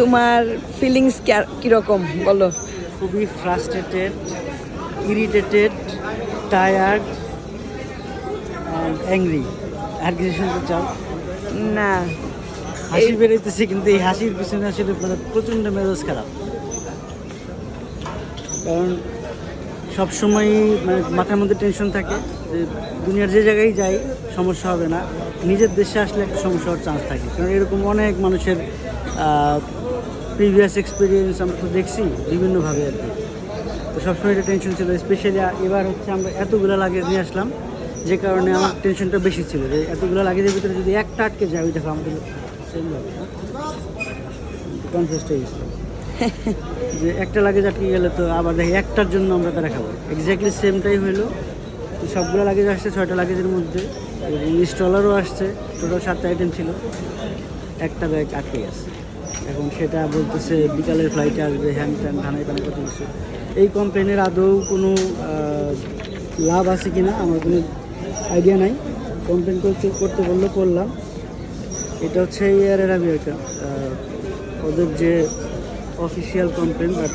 তোমার ফিলিংস কীরকম? বলো। খুবই ফ্রাস্ট্রেটেড ইরিটেটেড টায়ার্ড অ্যাংরি আর কিছু শুনতে চাও? না। হাসি বেরোইতেছে কিন্তু এই হাসির পিছনে আসলে মানে প্রচণ্ড মেজাজ খারাপ। কারণ সবসময় মানে মাথার মধ্যে টেনশন থাকে যে দুনিয়ার যে জায়গায় যাই সমস্যা হবে না। নিজের দেশে আসলে একটা সমস্যা হওয়ার চান্স থাকে। কারণ এরকম অনেক মানুষের প্রিভিয়াস এক্সপিরিয়েন্স আমরা তো দেখছি বিভিন্নভাবে আর কি। তো সবসময় এটা টেনশন ছিল স্পেশালি এবার হচ্ছে আমরা এতগুলো লাগেজ নিয়ে আসলাম যে কারণে আমার টেনশনটা বেশি ছিল যে এতগুলো লাগেজের ভিতরে যদি একটা আটকে যায় ওই দেখো আমাদের কনফিউজ হয়ে যে একটা লাগেজ আটকে গেলে তো আবার দেখি একটার জন্য আমরা তারা খাব। এক্স্যাক্টলি সেমটাই হইল। সবগুলো লাগেজ আসছে ছয়টা লাগেজের মধ্যে। এবং স্টলারও আসছে, টোটাল সাতটা আইটেম ছিল। একটা ব্যাগ আটকে গেছে এখন সেটা বলতেছে বিকালের ফ্লাইটে আসবে, হ্যান ত্যান ধানাই পানি কত কিছু। এই কমপ্লেনের আদৌ কোনো লাভ আছে কি না আমার কোনো আইডিয়া নাই। কমপ্লেন করতে করতে বললে, করলাম। এটা হচ্ছে এয়ারের আমি একটা ওদের যে অফিসিয়াল কমপ্লেন বাট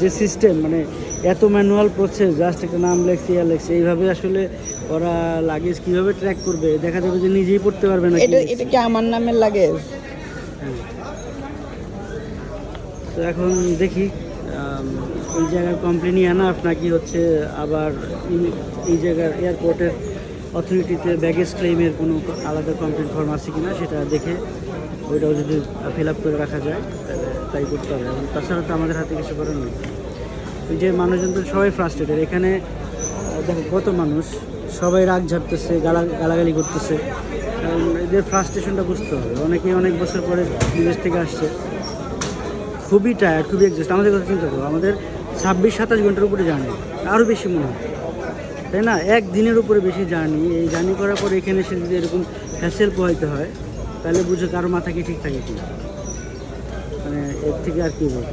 যে সিস্টেম মানে এত ম্যানুয়াল প্রসেস জাস্ট একটা নাম লেখছে ইয়া লেখছে। এইভাবে আসলে ওরা লাগেজ কীভাবে ট্র্যাক করবে? দেখা যাবে যে নিজেই পড়তে পারবে না এটা এটা কি আমার নামের লাগেজ। তো এখন দেখি এই জায়গার কমপ্লেনই আনাফ নাকি হচ্ছে আবার এই- এই জায়গার এয়ারপোর্টের অথরিটিতে ব্যাগেজ ক্লেমের কোনো আলাদা কমপ্লেন ফর্ম আছে কিনা সেটা দেখে ওইটাও যদি ফিল আপ করে রাখা যায় তাহলে তাই করতে হবে। এবং তাছাড়া তো আমাদের হাতে কিছু করার নেই। ওই যে মানুষজন তো সবাই ফ্রাস্ট্রেটেড এখানে দেখো কত মানুষ, সবাই রাগ ঝাড়তেছে গালা, গালাগালি করতেছে। কারণ এদের ফ্রাস্ট্রেশনটা বুঝতে হবে। অনেকেই অনেক বছর পরে বিদেশ থেকে আসছে। খুবই টায়ার্ড খুবই এক্সস্ট আমাদের কথা চিন্তা করো, আমাদের ছাব্বিশ, সাতাশ ঘণ্টার উপরে জার্নি আরও বেশি মনে হয়। তাই না? এক দিনের উপরে বেশি জার্নি এই জার্নি করার পর এখানে এসে যদি এরকম হ্যাসেল পোহাইতে হয়, তাহলে বুঝো কারও মাথা কি ঠিক থাকে কি মানে এর থেকে আর কি বলব?